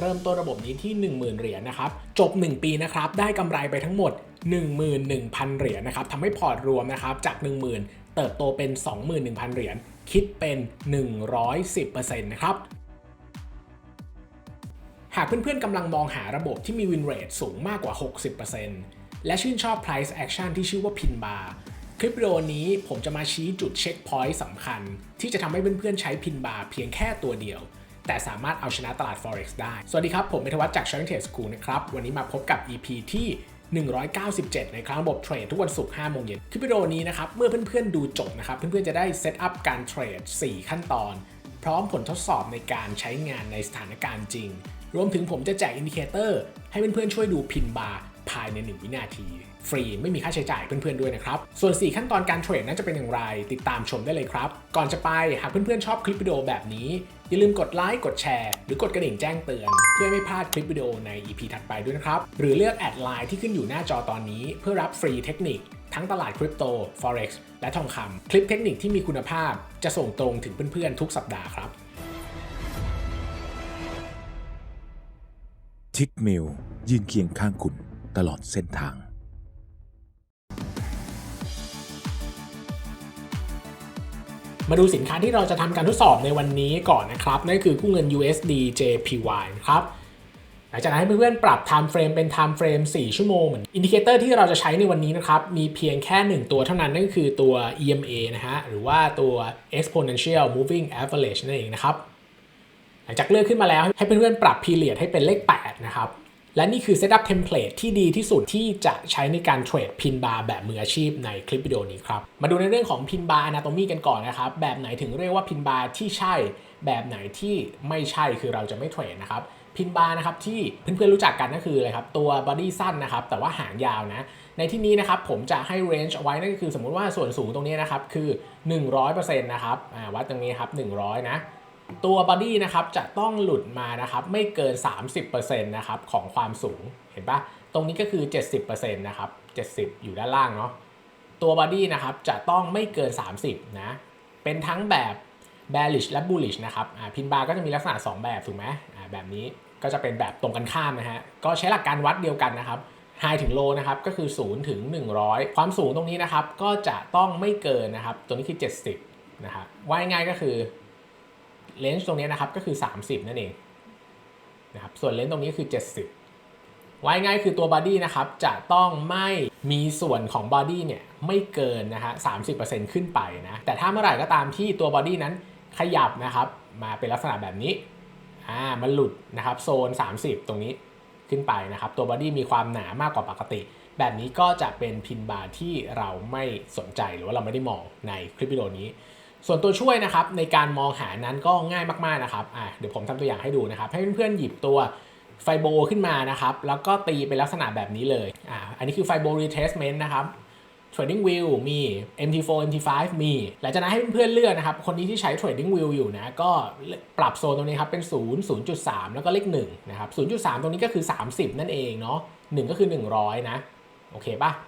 เริ่มต้นระบบนี้ที่ 10,000 เหรียญนะครับจบ 1 ปีนะครับได้กำไรไปทั้งหมด 11,000 เหรียญนะครับทำให้พอร์ตรวมนะครับจาก 10,000 เติบโตเป็น 21,000 เหรียญคิดเป็น 110%นะครับหากเพื่อนๆกำลังมองหาระบบที่มีวินเรทสูงมากกว่า 60%และชื่นชอบ price action ที่ชื่อว่า pin bar คลิปวิดีโอนี้ผมจะมาชี้จุดเช็คพอยต์สำคัญ ที่จะทำให้เพื่อนๆใช้ pin bar เพียงแค่ตัวเดียว แต่สามารถเอาชนะตลาด forex ได้ สวัสดีครับ ผมเมธวัฒน์จาก Sharing Trade School นะครับ วันนี้มาพบกับ EP ที่197 ในครั้งระบบเทรดทุกวันศุกร์5โมงเย็นคลิปวิดีโอนี้นะครับ เมื่อเพื่อนๆดูจบนะครับ เพื่อนๆจะได้เซตอัพการเทรด 4 ขั้นตอน พร้อมผลทดสอบในการใช้งานในสถานการณ์จริง รวมถึงผมจะแจกอินดิเคเตอร์ให้เพื่อนๆช่วยดูพินบาร์ภายใน 1 วินาที ฟรีไม่มีค่าใช้จ่ายเพื่อนๆด้วยนะครับ ส่วน 4 ขั้นตอนการเทรดนั้นจะเป็นอย่างไร ติดตามชมได้เลยครับ ก่อนจะไปหากเพื่อนๆชอบคลิปวิดีโอแบบนี้ อย่าลืมกดไลค์กดแชร์ หรือกดกระดิ่งแจ้งเตือน เพื่อไม่พลาดคลิปวิดีโอใน EP ถัดไปด้วยนะครับ หรือเลือกแอดไลน์ที่ขึ้นอยู่หน้าจอตอนนี้ เพื่อรับฟรีเทคนิค ทั้งตลาดคริปโต forex และทองคำคลิปเทคนิคที่มีคุณภาพจะส่งตรงถึงเพื่อนๆทุกสัปดาห์ครับ ทิดมิลยืนเคียงข้างคุณตลอดเส้นทาง มาดูสินค้าที่เราจะทำการทดสอบในวันนี้ก่อนนะครับนั่นคือกู้เงิน USD JPY นะครับหลังจากนั้นให้เพื่อนๆปรับ time frame เป็น time frame 4 ชั่วโมงเหมือนอินดิเคเตอร์ที่เราจะใช้ในวันนี้นะครับ มีเพียงแค่ 1 ตัวเท่านั้นนั่นคือตัว EMA นะฮะ หรือว่าตัว exponential moving average นั่นเองนะครับ หลังจากเลือกขึ้นมาแล้วให้เพื่อนๆปรับ period ให้เป็นเลข 8 นะครับ และนี่คือ setup template ที่ดีที่สุดที่จะใช้ในการเทรดพินบาร์แบบมืออาชีพในคลิปวิดีโอนี้ครับ มาดูในเรื่องของพินบาร์ anatomy กันก่อนนะครับ แบบไหนถึงเรียกว่าพินบาร์ที่ใช่ แบบไหนที่ไม่ใช่คือเราจะไม่เทรดนะครับพินบาร์นะครับที่เพื่อนๆรู้จักกันก็คืออะไรครับตัวบอดี้สั้นนะครับแต่ว่าหางยาวนะในที่นี้นะครับผมจะให้ range เอาไว้นั่นก็คือสมมุติว่าส่วนสูงตรงนี้นะครับคือ 100%นะครับวัดตรงนี้ครับ100 นะ ตัวบอดี้นะครับจะต้องหลุดมานะครับไม่เกิน 30%นะครับของความสูงเห็นปะตรงนี้ก็คือ 70%นะครับ70 อยู่ด้านล่างเนาะตัวบอดี้นะครับจะต้องไม่เกิน 30นะเป็นทั้งแบบ bearish และ bullish นะครับพินบาร์ก็จะมีลักษณะ 2 แบบถูกไหมแบบนี้ก็จะเป็นแบบตรงกันข้ามนะฮะก็ใช้หลักการวัดเดียวกันนะครับ high ถึง low นะครับก็คือ 0 ถึง 100 ความสูงตรงนี้นะครับก็จะต้องไม่เกินนะครับตัวนี้คือ 70นะครับว่ายง่ายก็คือ เลนส์ตรงนี้นะครับก็คือ 30 นั่นเองนะครับส่วนเลนส์ตรงนี้คือ 70 ไว้ง่ายคือตัวบอดี้นะครับจะต้องไม่มีส่วนของบอดี้เนี่ยไม่เกินนะฮะ30%ขึ้นไปนะแต่ถ้าเมื่อไหร่ก็ตามที่ตัวบอดี้นั้นขยับนะครับมาเป็นลักษณะแบบนี้อ่ามันหลุดนะครับโซน 30 ตรงนี้ขึ้นไปนะครับตัวบอดี้มีความหนามากกว่าปกติ แบบนี้ก็จะเป็นพินบาร์ที่เราไม่สนใจหรือว่าเราไม่ได้มองในคลิปวิดีโอนี้ ส่วนตัวช่วยนะครับในการมองหานั้นก็ง่ายมากๆนะครับอะเดี๋ยวผมทำตัวอย่างให้ดูนะครับ ให้เพื่อนๆหยิบตัวไฟโบขึ้นมานะครับ แล้วก็ตีเป็นลักษณะแบบนี้เลยอะอันนี้คือไฟโบ retracement นะครับ trading view มี MT4 MT5 มีหลังจากนั้นให้เพื่อนๆเลือกนะครับ คนนี้ที่ใช้ trading view อยู่นะ ก็ปรับโซนตรงนี้ครับเป็น 0 0.3 แล้วก็เลข1นะครับ 0.3 ตรงนี้ก็คือ 30 นั่นเองเนาะ1ก็คือ 100 นะ โอเคปะอ่า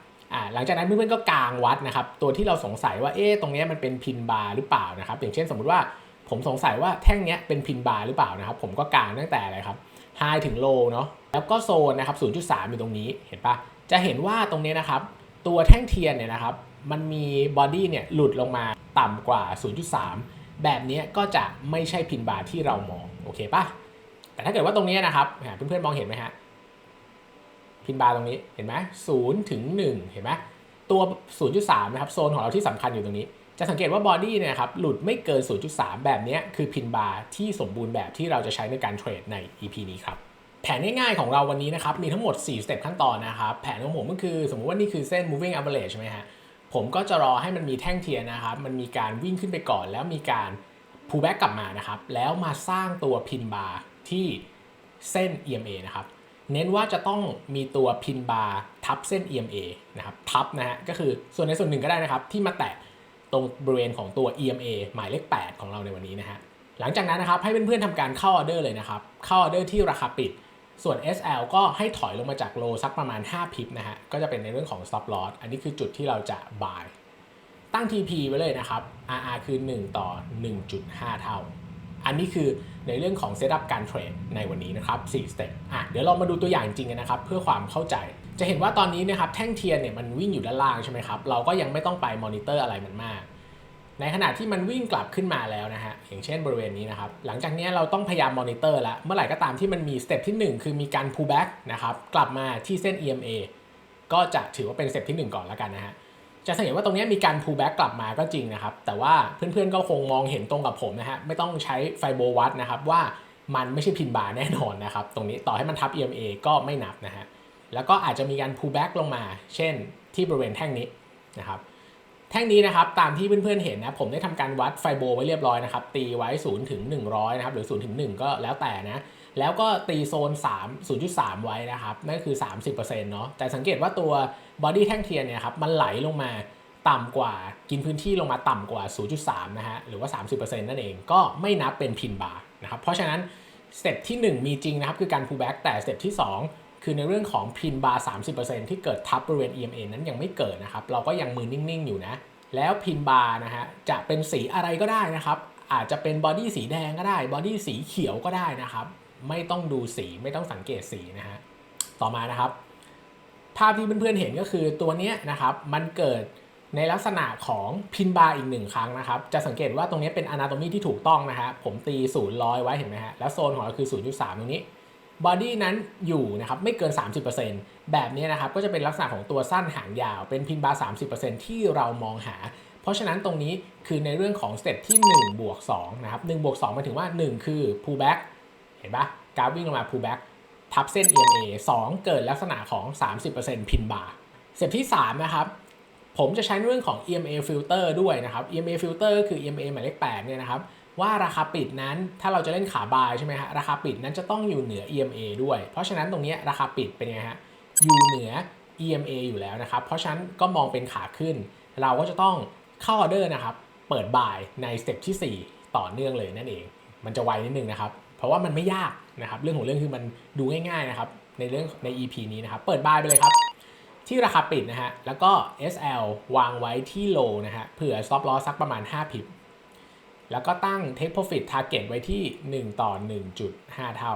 หลังจากนั้นเพื่อนๆก็กางวัดนะครับ ตัวที่เราสงสัยว่าเอ๊ะตรงนี้มันเป็นพินบาร์หรือเปล่านะครับ อย่างเช่นสมมุติว่าผมสงสัยว่าแท่งเนี้ยเป็นพินบาร์หรือเปล่านะครับ ผมก็กางตั้งแต่อะไรครับ high ถึง low เนาะแล้วก็โซนนะครับ 0.3 อยู่ตรงนี้เห็นปะจะเห็นว่าตรงนี้นะครับ ตัวแท่งเทียนเนี่ยนะครับ มันมีบอดี้เนี่ยหลุดลงมาต่ำกว่า 0.3 แบบนี้ก็จะไม่ใช่พินบาร์ที่เรามองโอเคปะแต่ถ้าเกิดว่าตรงนี้นะครับเพื่อนๆมองเห็นไหมฮะ พินบาร์ตรงนี้เห็นไหมศูนย์ถึง1เห็นไหมตัว 0.3 นะครับโซนของเราที่สำคัญอยู่ตรงนี้ จะสังเกตว่าบอดี้เนี่ยครับหลุดไม่เกิน 0.3 แบบนี้คือพินบาร์ที่สมบูรณ์แบบที่เราจะใช้ในการเทรดใน EP นี้ครับแผนง่ายๆของเราวันนี้นะครับมีทั้งหมด 4 สเต็ปขั้นตอนนะครับแผนของผมก็คือสมมุติว่านี่คือเส้น moving average ใช่ไหมฮะผมก็จะรอให้มันมีแท่งเทียนนะครับ มันมีการวิ่งขึ้นไปก่อน แล้วมีการ pull back กลับมานะครับ แล้วมาสร้างตัวพินบาร์ที่เส้น EMA นะครับ เน้นว่าจะต้องมีตัวพินบาร์ทับเส้น EMA นะครับทับนะฮะก็คือส่วนในส่วนหนึ่งก็ได้นะครับ ที่มาแตะตรงบริเวณของตัว EMA หมายเลข 8 ของเราในวันนี้นะฮะหลังจากนั้นนะครับให้เพื่อนๆทำการเข้าออเดอร์เลยนะครับ เข้าออเดอร์ที่ราคาปิด ส่วน SL ก็ให้ถอยลงมาจากโลสักประมาณ 5 พิบนะฮะก็จะเป็นในเรื่องของ stop loss อันนี้คือจุดที่เราจะ buy ตั้ง TP ไว้เลยนะครับ RR คือ 1 ต่อ 1.5 เท่า อันนี้คือในเรื่องของเซตอัพการเทรดในวันนี้นะครับ4สเต็ปอะเดี๋ยวเรามาดูตัวอย่างจริงกันนะครับ เพื่อความเข้าใจ จะเห็นว่าตอนนี้นะครับแท่งเทียนเนี่ยมันวิ่งอยู่ด้านล่างใช่ไหมครับเราก็ยังไม่ต้องไปมอนิเตอร์อะไรมันมากในขณะที่มันวิ่งกลับขึ้นมาแล้วนะฮะ อย่างเช่นบริเวณนี้นะครับ หลังจากนี้เราต้องพยายามมอนิเตอร์แล้ว เมื่อไหร่ก็ตามที่มันมีสเต็ปที่ 1 คือมีการ pullback นะครับ กลับมาที่เส้น EMA ก็จะถือว่าเป็นสเต็ปที่ 1 ก่อนแล้วกันนะฮะ จะสังเกตว่าตรงนี้มีการ pullback กลับมาก็จริงนะครับ แต่ว่าเพื่อนๆก็คงมองเห็นตรงกับผมนะฮะ ไม่ต้องใช้ไฟโบวัดนะครับว่ามันไม่ใช่พินบาร์แน่นอนนะครับ ตรงนี้ต่อให้มันทับ EMA ก็ไม่นับนะฮะ แล้วก็อาจจะมีการ pullback ลงมา เช่นที่บริเวณแท่งนี้นะครับ แท่งนี้นะครับตามที่เพื่อนๆเห็นนะผมได้ทำการวัดไฟโบไว้เรียบร้อยนะครับตีไว้0ถึง100นะครับหรือ0ถึง1ก็แล้วแต่นะ แล้วก็ตีโซน 3 0.3 ไว้นะครับ นั่นคือ 30%เนาะแต่สังเกตว่าตัวบอดี้แท่งเทียนเนี่ยครับมันไหลลงมาต่ำกว่ากินพื้นที่ลงมาต่ำกว่า 0.3 นะฮะ หรือว่า 30%นั่นเองก็ไม่นับเป็นพินบาร์นะครับ เพราะฉะนั้นสเต็ปที่ 1 มีจริงนะครับ คือการ pullback แต่สเต็ปที่ 2 คือในเรื่องของพินบาร์ 30%ที่เกิดทับบริเวณ EMA นั้นยังไม่เกิดนะครับ เราก็ยังมือนิ่ง ๆ อยู่นะ แล้วพินบาร์นะฮะจะเป็นสีอะไรก็ได้นะครับ อาจจะเป็นบอดี้สีแดงก็ได้ บอดี้สีเขียวก็ได้นะครับ ไม่ต้องดูสีไม่ต้องสังเกตสีนะฮะต่อมานะครับ ภาพที่เพื่อนๆเห็นก็คือตัวนี้นะครับมันเกิดในลักษณะของพินบาร์อีกหนึ่งครั้งนะครับ จะสังเกตว่าตรงนี้เป็นอนาโตมีที่ถูกต้องนะฮะผมตีศูนย์ร้อยไว้เห็นไหมฮะแล้วโซนของเราคือ 0.3 ตรงนี้บอดี้นั้นอยู่นะครับไม่เกิน 30%แบบนี้นะครับก็จะเป็นลักษณะของตัวสั้นหางยาวเป็นพินบาร์30%ที่เรามองหา เพราะฉะนั้นตรงนี้คือในเรื่องของสเต็ปที่1บวก2นะครับ1บวก2หมายถึงว่า 1 คือ pullback เห็นปะกราฟวิ่งลงมา pullback ทับเส้น EMA 2 เกิดลักษณะของ 30%พินบาร์สเต็ปที่ 3 นะครับ ผมจะใช้เรื่องของ EMA filter ด้วยนะครับ EMA filter ก็คือ EMA หมายเลข8เนี่ยนะครับ ว่าราคาปิดนั้นถ้าเราจะเล่นขาบายใช่ไหมฮะราคาปิดนั้นจะต้องอยู่เหนือ EMA ด้วย เพราะฉะนั้นตรงนี้ราคาปิดเป็นไงฮะอยู่เหนือ EMA อยู่แล้วนะครับ เพราะฉะนั้นก็มองเป็นขาขึ้น เราก็จะต้องเข้าออเดอร์นะครับ เปิดบ่ายในสเต็ปที่ 4 ต่อเนื่องเลยนั่นเอง มันจะไวนิดนึงนะครับ เพราะว่ามันไม่ยากนะครับเรื่องของเรื่องคือมันดูง่ายๆนะครับในเรื่องใน EP นี้นะครับเปิดบ่ายไปเลยครับ ที่ราคาปิดนะฮะแล้วก็ SL วางไว้ที่ low นะฮะเผื่อ stop loss สักประมาณ 5 พิบแล้วก็ตั้ง take profit target ไว้ที่ 1 ต่อ 1.5 เท่า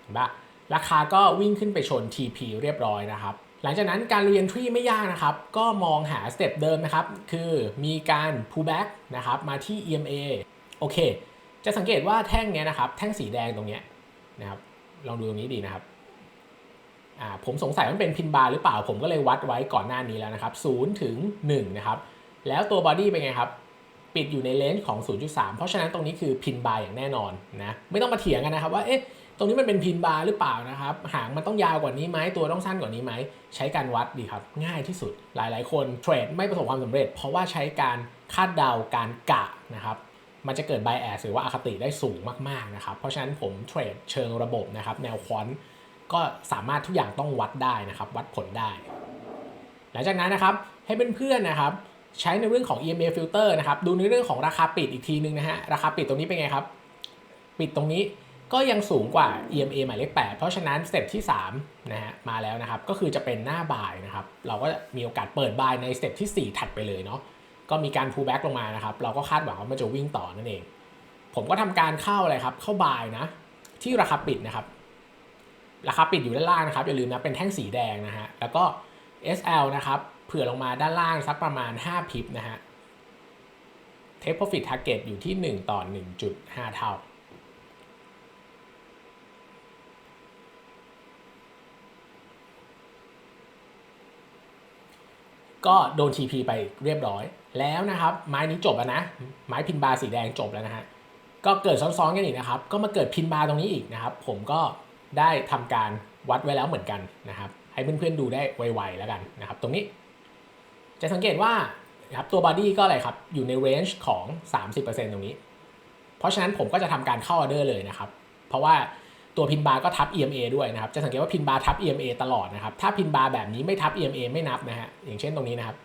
เห็นปะราคาก็วิ่งขึ้นไปชน TP เรียบร้อยนะครับ หลังจากนั้นการ re-entry ไม่ยากนะครับ ก็มองหาสเต็ปเดิมนะครับ คือมีการ pullback นะครับ มาที่ EMA โอเค จะสังเกตว่าแท่งเนี้ยนะครับ แท่งสีแดงตรงเนี้ยนะครับ ลองดูตรงนี้ดีนะครับผมสงสัยมันเป็นพินบาร์หรือเปล่า ผมก็เลยวัดไว้ก่อนหน้านี้แล้วนะครับ0ถึง1นะครับ แล้วตัวบอดี้เป็นไงครับ ปิดอยู่ในเลนส์ของ 0.3 เพราะฉะนั้นตรงนี้คือพินบาร์อย่างแน่นอนนะ ไม่ต้องมาเถียงกันนะครับว่า เอ๊ะ ตรงนี้มันเป็นพินบาร์หรือเปล่านะครับ หางมันต้องยาวกว่านี้ไหม ตัวต้องสั้นกว่านี้ไหม ใช้การวัดดีครับ ง่ายที่สุด หลาย ๆ คนเทรดไม่ประสบความสำเร็จ เพราะว่าใช้การคาดเดาการกะนะครับ มันจะเกิด bias หรือว่าอคติได้สูงมากๆนะครับ เพราะฉะนั้นผมเทรดเชิงระบบนะครับแนวควอนก็สามารถทุกอย่างต้องวัดได้นะครับ วัดผลได้ หลังจากนั้นนะครับให้เพื่อนๆนะครับ ใช้ในเรื่องของ EMA filter นะครับ ดูในเรื่องของราคาปิดอีกทีนึงนะฮะราคาปิดตรงนี้เป็นไงครับ ปิดตรงนี้ก็ยังสูงกว่า EMA หมายเลข 8 เพราะฉะนั้นสเต็ปที่3นะฮะมาแล้วนะครับ ก็คือจะเป็นหน้าบ่ายนะครับ เราก็มีโอกาสเปิดบ่ายในสเต็ปที่ 4 ถัดไปเลยเนาะ ก็มีการ pull back ลงมานะครับ เราก็คาดหวังว่ามันจะวิ่งต่อนั่นเอง ผมก็ทำการเข้าอะไรครับ เข้าบายนะ ที่ราคาปิดนะครับ ราคาปิดอยู่ด้านล่างนะครับ อย่าลืมนะ เป็นแท่งสีแดงนะฮะ แล้วก็ SL นะครับ เผื่อลงมาด้านล่างสักประมาณ 5 พิบนะฮะ Take Profit Target อยู่ที่ 1 ต่อ 1.5 เท่าก็โดน TP ไปเรียบร้อย แล้วนะครับไม้นี้จบแล้วนะ ไม้พินบาร์สีแดงจบแล้วนะฮะก็เกิดซ้อนๆกันอีกนะครับ ก็มาเกิดพินบาร์ตรงนี้อีกนะครับ ผมก็ได้ทำการวัดไว้แล้วเหมือนกันนะครับ ให้เพื่อนๆดูได้ไวๆแล้วกันนะครับ ตรงนี้ จะสังเกตว่าครับตัวบอดี้ก็อะไรครับอยู่ในเรนจ์ของ 30%ตรงนี้ เพราะฉะนั้นผมก็จะทำการเข้าออเดอร์เลยนะครับ เพราะว่าตัวพินบาร์ก็ทับ EMA ด้วยนะครับ จะสังเกตว่าพินบาร์ทับ EMA ตลอดนะครับ ถ้าพินบาร์แบบนี้ไม่ทับ EMA ไม่นับนะฮะ อย่างเช่นตรงนี้นะครับ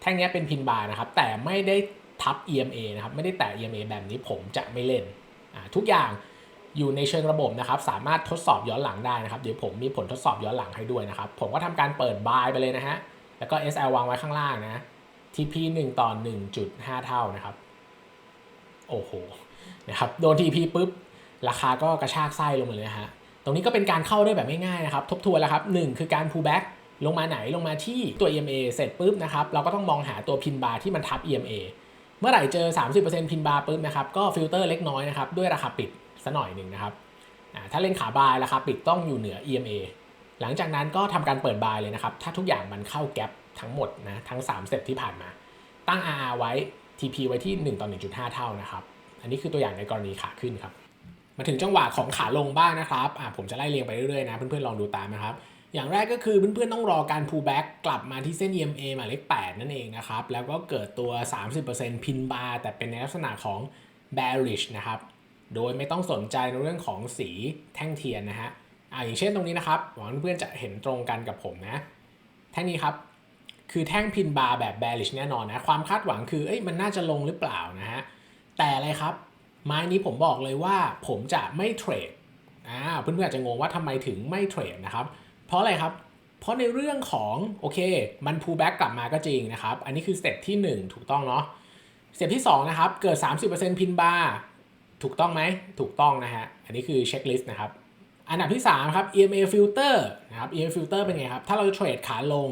แท่งนี้เป็นพินบาร์นะครับ แต่ไม่ได้ทับ EMA นะครับ ไม่ได้แตะ EMA แบบนี้ผมจะไม่เล่นอ่าทุกอย่างอยู่ในเชิงระบบนะครับ สามารถทดสอบย้อนหลังได้นะครับ เดี๋ยวผมมีผลทดสอบย้อนหลังให้ด้วยนะครับ ผมก็ทำการเปิดบายไปเลยนะฮะ แล้วก็ SL วางไว้ข้างล่างนะ TP 1 ต่อ 1.5 เท่านะครับ โอ้โห นะครับ โดน TP ปุ๊บ ราคาก็กระชากไส้ลงมาเลยนะฮะ ตรงนี้ก็เป็นการเข้าได้แบบง่ายๆนะครับ ทบทวนแล้วครับ 1 คือการ pullback ลงมาไหนลงมาที่ตัว EMA เสร็จปุ๊บนะครับเราก็ต้องมองหาตัวพินบาร์ที่มันทับ EMA เมื่อไหร่เจอ 30%พินบาร์ปุ๊บนะครับก็ฟิลเตอร์เล็กน้อยนะครับด้วยราคาปิดซะหน่อยหนึ่งนะครับอ่าถ้าเล่นขาบายราคาปิดต้องอยู่เหนือ EMA หลังจากนั้นก็ทำการเปิดบายเลยนะครับ ถ้าทุกอย่างมันเข้าแกลบทั้งหมดนะทั้ง3สเต็ปที่ผ่านมา ตั้ง RR ไว้ TP ไว้ที่ 1 ต่อ 1.5 เท่านะครับ อันนี้คือตัวอย่างในกรณีขาขึ้นครับ มาถึงจังหวะของขาลงบ้างนะครับอะผมจะไล่เรียงไปเรื่อยๆนะเพื่อนๆลองดูตามนะครับ อย่างแรกก็คือเพื่อนๆต้องรอการ pullback กลับมาที่เส้น EMA หมายเลข8นั่นเองนะครับ แล้วก็เกิดตัว 30%พินบาร์แต่เป็นในลักษณะของ bearish นะครับ โดยไม่ต้องสนใจในเรื่องของสีแท่งเทียนนะฮะอะอย่างเช่นตรงนี้นะครับหวังเพื่อนๆจะเห็นตรงกันกับผมนะ แท่งนี้ครับ คือแท่งพินบาร์แบบ bearish แน่นอนนะ ความคาดหวังคือเอ้ยมันน่าจะลงหรือเปล่านะฮะ แต่อะไรครับ ไม้นี้ผมบอกเลยว่าผมจะไม่เทรดอ่าเพื่อนๆอาจจะงงว่าทำไมถึงไม่เทรดนะครับ เพราะอะไรครับ เพราะในเรื่องของโอเค มัน pull back กลับมาก็จริงนะครับ อันนี้คือสเต็ปที่ 1 ถูกต้องเนาะสเต็ปที่ 2 นะครับ เกิด 30%พินบาร์ถูกต้องไหมถูกต้องนะฮะ อันนี้คือเช็คลิสต์นะครับ อันดับที่ 3 ครับ EMA filter นะครับ EMA filter เป็นไงครับ ถ้าเราเทรดขาลง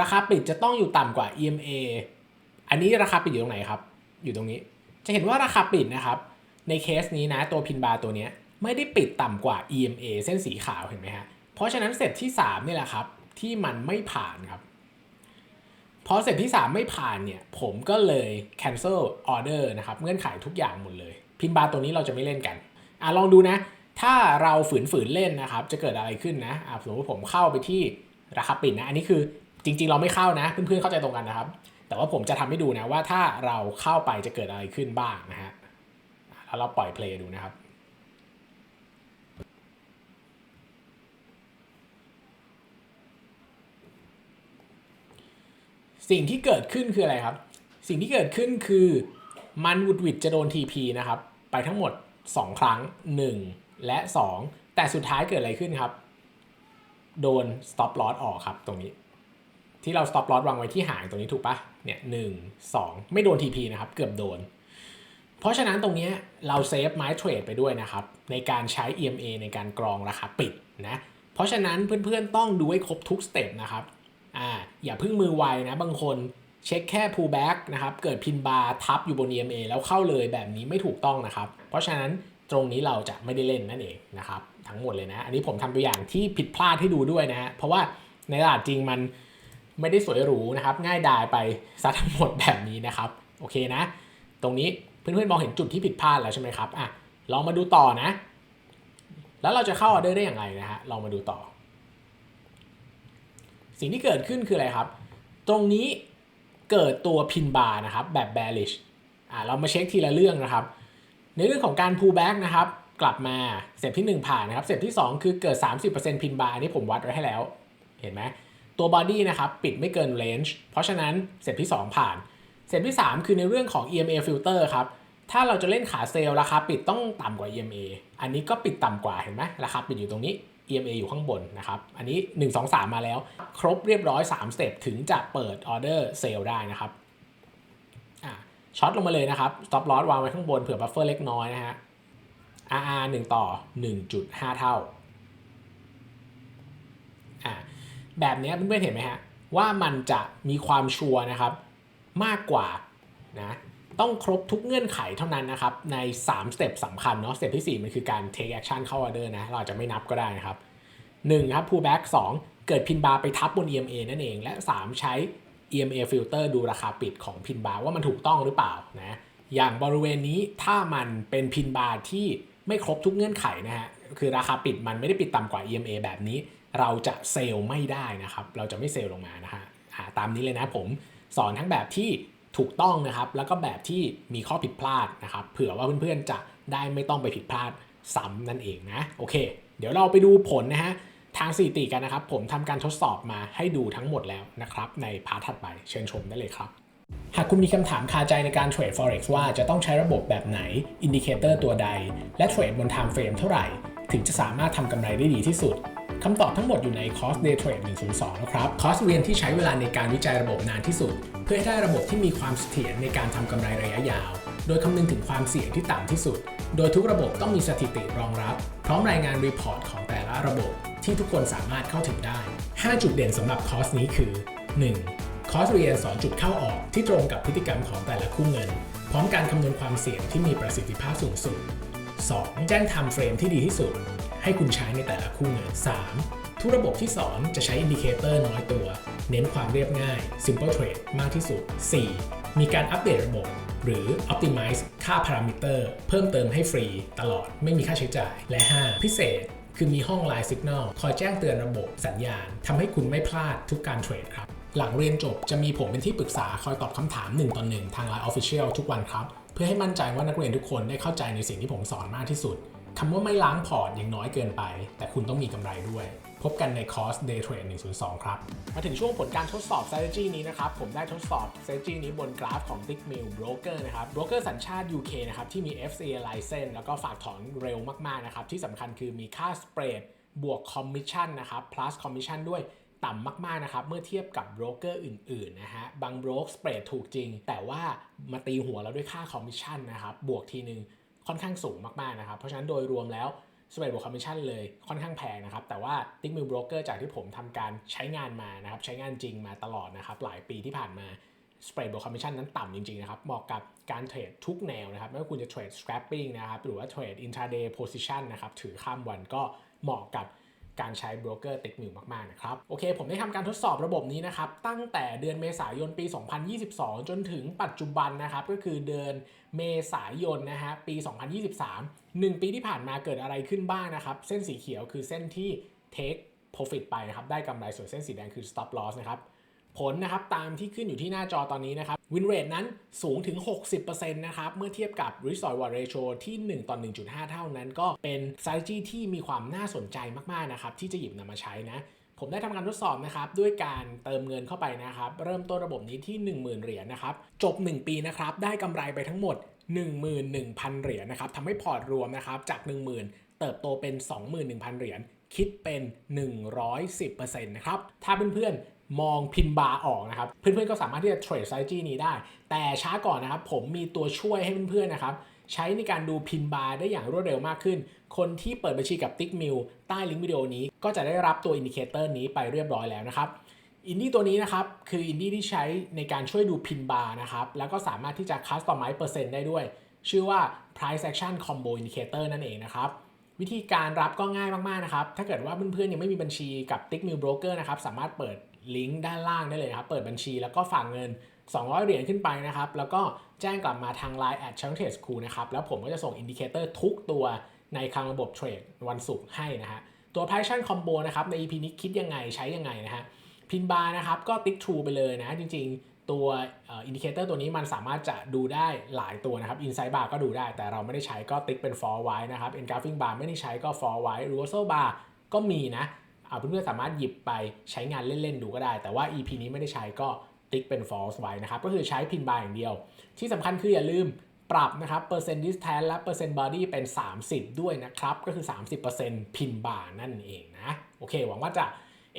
ราคาปิดจะต้องอยู่ต่ำกว่า EMA อันนี้ราคาปิดอยู่ตรงไหนครับ อยู่ตรงนี้ จะเห็นว่าราคาปิดนะครับ ในเคสนี้นะตัวพินบาร์ตัวนี้ไม่ได้ปิดต่ำกว่า EMA เส้นสีขาวเห็นไหมฮะ เพราะฉะนั้นเสร็จที่3นี่แหละครับที่มันไม่ผ่านครับพอเสร็จที่ 3 ไม่ผ่านเนี่ยผมก็เลย cancel order นะครับเงื่อนไขทุกอย่างหมดเลย พินบาร์ตัวนี้เราจะไม่เล่นกันอะลองดูนะ ถ้าเราฝืนๆเล่นนะครับจะเกิดอะไรขึ้นนะอะสมมติผมเข้าไปที่ราคาปิดนะอันนี้คือจริง ๆ เราไม่เข้านะเพื่อนๆเข้าใจตรงกันนะครับ แต่ว่าผมจะทำให้ดูนะว่าถ้าเราเข้าไปจะเกิดอะไรขึ้นบ้างนะฮะแล้วเราปล่อยเพลย์ดูนะครับ สิ่งที่เกิดขึ้นคืออะไรครับ สิ่งที่เกิดขึ้นคือมันวุดวิดจะโดน TP นะครับ ไปทั้งหมด 2 ครั้ง 1 และ 2 แต่สุดท้ายเกิดอะไรขึ้นครับ โดน stop loss ออกครับตรงนี้ ที่เรา stop loss วางไว้ที่หางตรงนี้ถูกปะเนี่ยหนึ่งสองไม่โดน TP นะครับ เกือบโดน เพราะฉะนั้นตรงนี้เราเซฟไม้เทรดไปด้วยนะครับ ในการใช้ EMA ในการกรองราคาปิดนะเพราะฉะนั้นเพื่อนๆต้องดูให้ครบทุกสเต็ปนะครับ อ่าอย่าพิ่งมือไวนะบางคนเช็คแค่ pullback นะครับเกิดพินบาร์ทับอยู่บน EMA แล้วเข้าเลยแบบนี้ไม่ถูกต้องนะครับ เพราะฉะนั้นตรงนี้เราจะไม่ได้เล่นนั่นเองนะครับทั้งหมดเลยนะ อันนี้ผมทำตัวอย่างที่ผิดพลาดให้ดูด้วยนะฮะเพราะว่าในตลาดจริงมันไม่ได้สวยหรูนะครับ ง่ายดายไปซะทั้งหมดแบบนี้นะครับ โอเคนะ ตรงนี้เพื่อนๆมองเห็นจุดที่ผิดพลาดแล้วใช่ไหมครับอะลองมาดูต่อนะ แล้วเราจะเข้าออเดอร์ได้อย่างไรนะฮะลองมาดูต่อ สิ่งที่เกิดขึ้นคืออะไรครับ ตรงนี้เกิดตัวพินบาร์นะครับแบบ bearish อะเรามาเช็คทีละเรื่องนะครับ ในเรื่องของการ pullback นะครับ กลับมาเสร็จที่ 1 ผ่านนะครับเสร็จที่ 2 คือเกิด 30%พินบาร์อันนี้ผมวัดไว้ให้แล้ว เห็นไหมตัว body นะครับปิดไม่เกิน range เพราะฉะนั้นเสร็จที่ 2 ผ่าน เสร็จที่ 3 คือในเรื่องของ EMA filter ครับถ้าเราจะเล่นขาเซลล์ราคาปิดต้องต่ำกว่า EMA อันนี้ก็ปิดต่ำกว่าเห็นไหมราคาปิดอยู่ตรงนี้ EMA อยู่ข้างบนนะครับ อันนี้ 1 2 3 มาแล้ว ครบเรียบร้อย 3 สเต็ปถึงจะเปิดออเดอร์เซลล์ได้นะครับอะช็อตลงมาเลยนะครับ stop loss วางไว้ข้างบนเผื่อบัฟเฟอร์เล็กน้อยนะฮะ RR 1 ต่อ 1.5 เท่าอะแบบนี้เพื่อนๆเห็นไหมฮะว่ามันจะมีความชัวร์นะครับมากกว่านะ ต้องครบทุกเงื่อนไขเท่านั้นนะครับ ใน3สเต็ปสำคัญเนาะสเต็ปที่ 4 มันคือการ take action เข้า order นะ เราอาจจะไม่นับก็ได้นะครับ 1 ครับ pullback 2 เกิดพินบาร์ไปทับบน EMA นั่นเอง และ 3 ใช้ EMA filter ดูราคาปิดของพินบาร์ว่ามันถูกต้องหรือเปล่านะอย่างบริเวณนี้ถ้ามันเป็นพินบาร์ที่ไม่ครบทุกเงื่อนไขนะฮะคือราคาปิดมันไม่ได้ปิดต่ำกว่า EMA แบบนี้ เราจะเซลไม่ได้นะครับ เราจะไม่เซลล์ลงมานะฮะตามนี้เลยนะผมสอนทั้งแบบที่ ถูกต้องนะครับ แล้วก็แบบที่มีข้อผิดพลาดนะครับ เผื่อว่าเพื่อนๆจะได้ไม่ต้องไปผิดพลาดซ้ำนั่นเองนะ โอเค เดี๋ยวเราไปดูผลนะฮะทางสถิติกันนะครับ ผมทำการทดสอบมาให้ดูทั้งหมดแล้วนะครับ ในพาร์ทถัดไปเชิญชมได้เลยครับหากคุณมีคำถามคาใจในการเทรด Forex ว่าจะต้องใช้ระบบแบบไหน อินดิเคเตอร์ตัวใด และเทรดบน Time Frame เท่าไหร่ ถึงจะสามารถทำกำไรได้ดีที่สุด คำตอบทั้งหมดอยู่ในคอร์ส Day Trade 102 นะครับ คอร์สเรียนที่ใช้เวลาในการวิจัยระบบนานที่สุด เพื่อให้ได้ระบบที่มีความเสถียรในการทำกำไรระยะยาว โดยคำนึงถึงความเสี่ยงที่ต่ำที่สุด โดยทุกระบบต้องมีสถิติรองรับ พร้อมรายงานรีพอร์ตของแต่ละระบบ ที่ทุกคนสามารถเข้าถึงได้ 5 จุดเด่นสำหรับคอร์สนี้คือ 1. คอร์สเรียนสอนจุดเข้าออกที่ตรงกับพฤติกรรมของแต่ละคู่เงิน พร้อมการคำนวณความเสี่ยงที่มีประสิทธิภาพสูงสุด 2. แจ้งทม์เฟรมที่ดีที่สุด ให้คุณใช้ในแต่ละคู่เงิน 3. ทุกระบบที่สอนจะใช้อินดิเคเตอร์น้อยตัว เน้นความเรียบง่าย Simple Trade มากที่สุด 4. มีการอัปเดตระบบ หรือ Optimize ค่าพารามิเตอร์เพิ่มเติมให้ฟรีตลอดไม่มีค่าใช้จ่าย และ 5. พิเศษคือมีห้อง Line Signal คอยแจ้งเตือนระบบสัญญาณทำให้คุณไม่พลาดทุกการเทรดครับ หลังเรียนจบจะมีผมเป็นที่ปรึกษาคอยตอบคำถาม1ต่อ1ทาง Line Official ทุกวันครับ เพื่อให้มั่นใจว่านักเรียนทุกคนได้เข้าใจในสิ่งที่ผมสอนมากที่สุด คำว่าไม่ล้างพอร์ตยังน้อยเกินไป แต่คุณต้องมีกำไรด้วย พบกันในคอร์ส Day Trade 102 ครับ มาถึงช่วงผลการทดสอบ strategy นี้นะครับ ผมได้ทดสอบ strategy นี้บนกราฟของ Tickmill Broker นะครับ broker สัญชาติ UK นะครับ ที่มี FCA license แล้วก็ฝากถอนเร็วมาก ๆ นะครับ ที่สำคัญคือมีค่า spread บวก commission นะครับ plus commission ด้วยต่ำมากๆนะครับเมื่อเทียบกับโบรกเกอร์อื่นๆนะฮะบางโบรกสเปรดถูกจริง แต่ว่ามาตีหัวเราด้วยค่าคอมมิชชั่นนะครับบวกทีนึง ค่อนข้างสูงมากๆนะครับ เพราะฉะนั้นโดยรวมแล้วสเปรดบวกคอมมิชชั่นเลยค่อนข้างแพงนะครับ แต่ว่า t i c k m i l Broker จากที่ผมทำการใช้งานมานะครับ ใช้งานจริงมาตลอดนะครับ หลายปีที่ผ่านมาสเปรดบวกคอมมิชชั่นนั้นต่ำจริงๆนะครับ เหมาะกับการเทรดทุกแนวนะครับ ไม่ว่าคุณจะเทรดสแครปปิ้งนะครับ หรือว่าเทรด intraday position นะครับ ถือข้ามวันก็เหมาะกับ การใช้บรกเกอร์ติกมิวมากๆนะครับโอเค ผมได้ทำการทดสอบระบบนี้นะครับตั้งแต่เดือนเมษายนปี 2022 จนถึงปัจจุบันนะครับก็คือเดือนเมษายนนะฮะปี 2023 1 ปีที่ผ่านมาเกิดอะไรขึ้นบ้างนะครับ เส้นสีเขียวคือเส้นที่ take profit ไปนะครับ ได้กำไรส่วนเส้นสีแดงคือ stop loss นะครับ ผลนะครับตามที่ขึ้นอยู่ที่หน้าจอตอนนี้นะครับ win rate นั้นสูงถึง 60%นะครับเมื่อเทียบกับ risk reward ratio ที่ 1 ต่อ 1.5 เท่านั้น ก็เป็น strategy ที่มีความน่าสนใจมากๆนะครับที่จะหยิบนำมาใช้นะผมได้ทำการทดสอบนะครับด้วยการเติมเงินเข้าไปนะครับ เริ่มต้นระบบนี้ที่ 10,000 เหรียญนะครับจบ 1 ปีนะครับได้กำไรไปทั้งหมด 11,000 เหรียญนะครับทำให้พอร์ตรวมนะครับจาก 10,000 เติบโตเป็น 21,000 เหรียญคิดเป็น 110%นะครับถ้าเพื่อนๆ มองพินบาร์ออกนะครับ เพื่อนๆก็สามารถที่จะเทรดไซจี้นี้ได้ แต่ช้าก่อนนะครับ ผมมีตัวช่วยให้เพื่อนๆนะครับใช้ในการดูพินบาร์ได้อย่างรวดเร็วมากขึ้น คนที่เปิดบัญชีกับ t i c k m i l ใต้ลิงก์วิดีโอนี้ก็จะได้รับตัวอินดิเคเตอร์นี้ไปเรียบร้อยแล้วนะครับอินดี้ตัวนี้นะครับ คืออินดี้ที่ใช้ในการช่วยดูพินบาร์นะครับ แล้วก็สามารถที่จะคัสตอมไมซ์เปอร์เซ็นต์ได้ด้วย ชื่อว่า price action combo indicator นั่นเองนะครับ วิธีการรับก็ง่ายมาก ๆ นะครับ ถ้าเกิดว่าเพื่อนๆยังไม่มีบัญชีกับ t i c k m i l Broker นะครับ สามารถเปิด ลิงก์ด้านล่างได้เลยนะครับ เปิดบัญชีแล้วก็ฝากเงิน 200 เหรียญขึ้นไปนะครับ แล้วก็แจ้งกลับมาทาง Line at c h a n g Trade School นะครับ แล้วผมก็จะส่งอินดิเคเตอร์ทุกตัวในคลังระบบเทรดวันศุกร์ให้นะฮะ ตัว Price Action Combo นะครับ ใน EP นี้คิดยังไงใช้ยังไงนะฮะ พินบาร์นะครับ ก็ติ๊ก True ไปเลยนะ จริงๆ ตัวอินดิเคเตอร์ตัวนี้มันสามารถจะดูได้หลายตัวนะครับ Inside Bar ก็ดูได้ แต่เราไม่ได้ใช้ก็ติ๊กเป็น For ไว้นะครับ Engulfing Bar ไม่ได้ใช้ก็ For ไว้ Reversal Bar ก็มีนะ เพื่อนๆสามารถหยิบไปใช้งานเล่นๆดูก็ได้ แต่ว่า EP นี้ไม่ได้ใช้ก็ติ๊กเป็น false ไว้นะครับ ก็คือใช้พินบาร์อย่างเดียว ที่สำคัญคืออย่าลืมปรับนะครับเปอร์เซ็นต์ distance และเปอร์เซ็นต์ body เป็น 30 ด้วยนะครับ ก็คือ 30%พินบาร์นั่นเองนะ โอเค หวังว่าจะ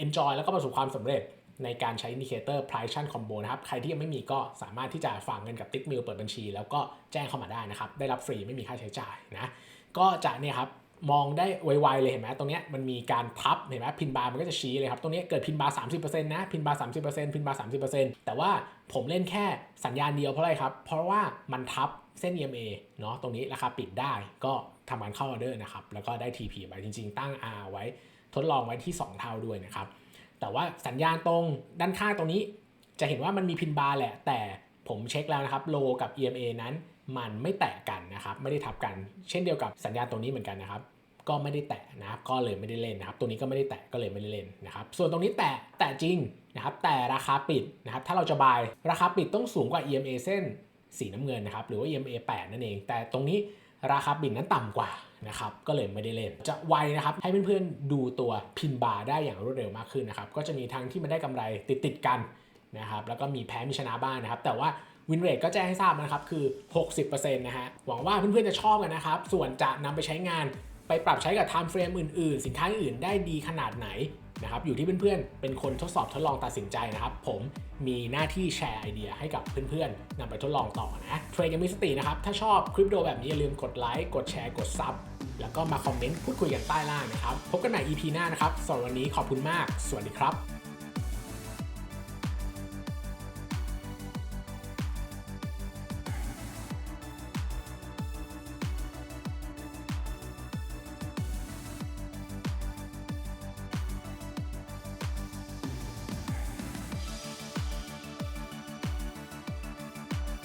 enjoy แล้วก็ประสบความสำเร็จในการใช้ indicator price action combo นะครับ ใครที่ยังไม่มีก็สามารถที่จะฝากเงินกับ t i c k m i l เปิดบัญชี แล้วก็แจ้งเข้ามาได้นะครับ ได้รับฟรีไม่มีค่าใช้จ่ายนะ ก็จะเนี่ยครับ มองได้ไวๆเลยเห็นไหมตรงเนี้ยมันมีการทับเห็นไหมพินบาร์มันก็จะชี้เลยครับ ตรงนี้เกิดพินบาร์30%นต์นะพินบาร์30%พินบาร์30%แต่ว่าผมเล่นแค่สัญญาณเดียวเพราะอะไรครับ เพราะว่ามันทับเส้น EMA เนาะตรงนี้ราคาปิดได้ก็ทำการเข้าออเดอร์นะครับแล้วก็ได้ TP ไปจริง ๆ ตั้ง R ไว้ทดลองไว้ที่ 2 เท่าด้วยนะครับแต่ว่าสัญญาณตรงด้านข้างตรงนี้ จะเห็นว่ามันมีพินบาร์แหละแต่ ผมเช็คแล้วนะครับโลกับ EMA นั้นมันไม่แตะกันนะครับไม่ได้ทับกัน เช่นเดียวกับสัญญาณตรงนี้เหมือนกันนะครับก็ไม่ได้แตะนะครับก็เลยไม่ได้เล่นนะครับ ตัวนี้ก็ไม่ได้แตะก็เลยไม่ได้เล่นนะครับ ส่วนตรงนี้แตะแตะจริงนะครับแต่ราคาปิดนะครับถ้าเราจะบายราคาปิดต้องสูงกว่า EMA เส้นสีน้ำเงินนะครับหรือว่า EMA 8 นั่นเอง แต่ตรงนี้ราคาปิดนั้นต่ำกว่านะครับก็เลยไม่ได้เล่น จะไวนะครับให้เพื่อนๆดูตัวพินบาร์ได้อย่างรวดเร็วมากขึ้นนะครับก็จะมีทั้งที่มันได้กำไรติดๆกัน นะครับแล้วก็มีแพ้มีชนะบ้างนะครับ แต่ว่าวินเรทก็แจ้งให้ทราบนะครับคือ 60%นะฮะหวังว่าเพื่อนๆจะชอบกันนะครับ ส่วนจะนำไปใช้งานไปปรับใช้กับ time frame อื่นๆ สินค้าอื่นได้ดีขนาดไหนนะครับอยู่ที่เพื่อนๆ เป็นคนทดสอบทดลองตัดสินใจนะครับ ผมมีหน้าที่แชร์ไอเดียให้กับเพื่อนๆนำไปทดลองต่อนะเทรดยังมีสตินะครับ ถ้าชอบคริปโตแบบนี้อย่าลืมกดไลค์กดแชร์กดซับแล้วก็มาคอมเมนต์พูดคุยกันใต้ล่างนะครับ พบกันใหม่ EP หน้านะครับสำหรับวันนี้ขอบคุณมาก สวัสดีครับ